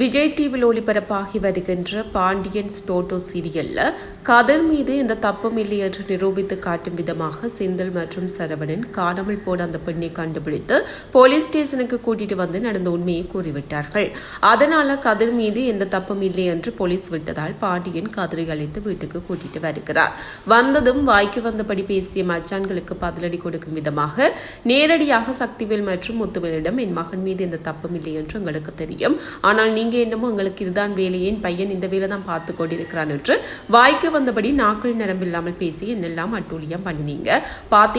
விஜய் டிவியில் ஒளிபரப்பாகி வருகின்ற பாண்டியன் ஸ்டோட்டோ சீரியல்ல கதர் மீது எந்த தப்பும் இல்லை என்று நிரூபித்து காட்டும் விதமாக செந்தில் மற்றும் சரவணன் காணாமல் போன அந்த பெண்ணை கண்டுபிடித்து போலீஸ் ஸ்டேஷனுக்கு கூட்டிட்டு வந்து நடந்த உண்மையை கூறிவிட்டார்கள். அதனால கதிர் மீது எந்த தப்பும் இல்லை என்று போலீஸ் விட்டதால் பாண்டியன் கதிரை அழைத்து வீட்டுக்கு கூட்டிட்டு வருகிறார். வந்ததும் வாய்க்கு வந்தபடி பேசிய மச்சான்களுக்கு பதிலடி கொடுக்கும் விதமாக நேரடியாக சக்திவேல் மற்றும் முத்துவேலிடம் என் மகன் மீது எந்த தப்பும் இல்லை என்று உங்களுக்கு தெரியும். ஆனால் நீங்க என்னமோ உங்களுக்கு இதுதான் வேலை. என் பையன் இந்த வேலை தான் பார்த்து கொண்டிருக்கிறான் என்று வாய்க்கு வந்தபடி நாக்கள் நிரம்பில்லாமல் பேசி என்னெல்லாம் அட்டூழியம் பண்ணினீங்க?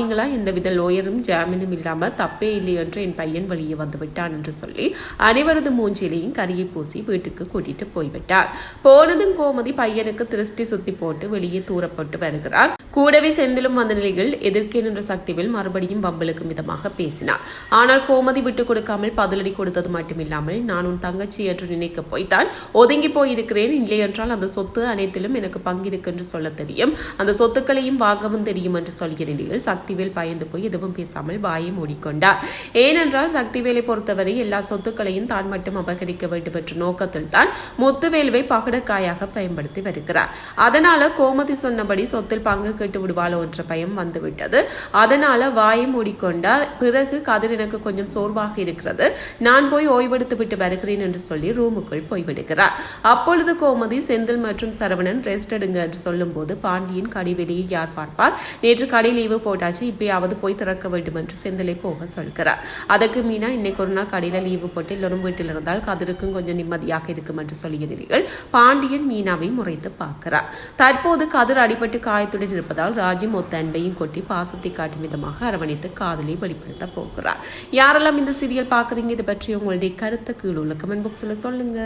எந்த எந்தவித லோயரும் ஜாமீனும் இல்லாமல் தப்பே இல்லை என்று என் பையன் வெளியே வந்து விட்டான் என்று சொல்லி அனைவரது மூஞ்சிலையும் கரியை பூசி வீட்டுக்கு கூட்டிட்டு போய்விட்டார். போனதும் கோமதி பையனுக்கு திருஷ்டி சுத்தி போட்டு வெளியே தூரப்பட்டு வருகிறார். கூடவே செந்திலும் வந்த நிலையில் எதிர்க்கே நின்ற சக்திவேல் மறுபடியும் பம்பலுக்கும் விதமாக பேசினார். ஆனால் கோமதி விட்டு கொடுக்காமல் பதிலடி கொடுத்தது மட்டுமில்லாமல் நான் உன் தங்கச்சி என்று நினைக்க போய்தான் ஒதுங்கி போயிருக்கிறேன். இல்லை என்றால் அந்த சொத்து அனைத்திலும் எனக்கு பங்கிருக்கு என்று சொல்ல தெரியும். அந்த சொத்துக்களையும் வாங்கவும் தெரியும் என்று சொல்கிற நிலையில் சக்திவேல் பயந்து போய் எதுவும் பேசாமல் வாயை மூடிக்கொண்டார். ஏனென்றால் சக்திவேலை பொறுத்தவரை எல்லா சொத்துக்களையும் தான் மட்டும் அபகரிக்க வேண்டும் என்ற நோக்கத்தில் தான் முத்துவேலுவை பகடக்காயாக பயன்படுத்தி வருகிறார். அதனால கோமதி சொன்னபடி சொத்தில் பங்கு கேட்டு விடுவாளோ என்ற பயம் வந்துவிட்டது. அதனால வாயை மூடிக்கொண்டார். பிறகு கதிர் எனக்கு கொஞ்சம் சோர்வாக இருக்கிறது. நான் போய் ஓய்வெடுத்து விட்டு வருகிறேன் என்று சொல்லி ரூமுக்குள் போய்விடுகிறார். அப்பொழுது கோமதி செந்தில் மற்றும் சரவணன் ரெஸ்ட் எடுங்க என்று சொல்லும்போது பாண்டியன் கடை வெளியே யார் பார்ப்பார்? நேற்று கடை லீவு போட்டாச்சு இப்பயாவது போய் திறக்க வேண்டும் என்று செந்திலை போக சொல்கிறார். அதற்கு மீனா இன்னைக்கு ஒரு நாள் கடையில லீவு போட்டு எல்லோரும் வீட்டில் இருந்தால் கதிருக்கும் கொஞ்சம் நிம்மதியாக இருக்கும் என்று சொல்லுகிறீர்கள் பாண்டியன் மீனாவை முறைத்து பார்க்கிறார். தற்போது கதிர் அடிபட்டு காயத்துடன் இருப்பதால் ராஜி மொத்த அன்பையும் கொட்டி பாசத்தை காட்டும் விதமாக அரவணைத்து காதலை வெளிப்படுத்த போகிறார். யாரெல்லாம் இந்த சீரியல் பார்க்குறீங்க இதை பற்றி உங்களுடைய கருத்தை கீழ் உள்ள கமெண்ட் பாக்ஸில் சொல்லுங்க.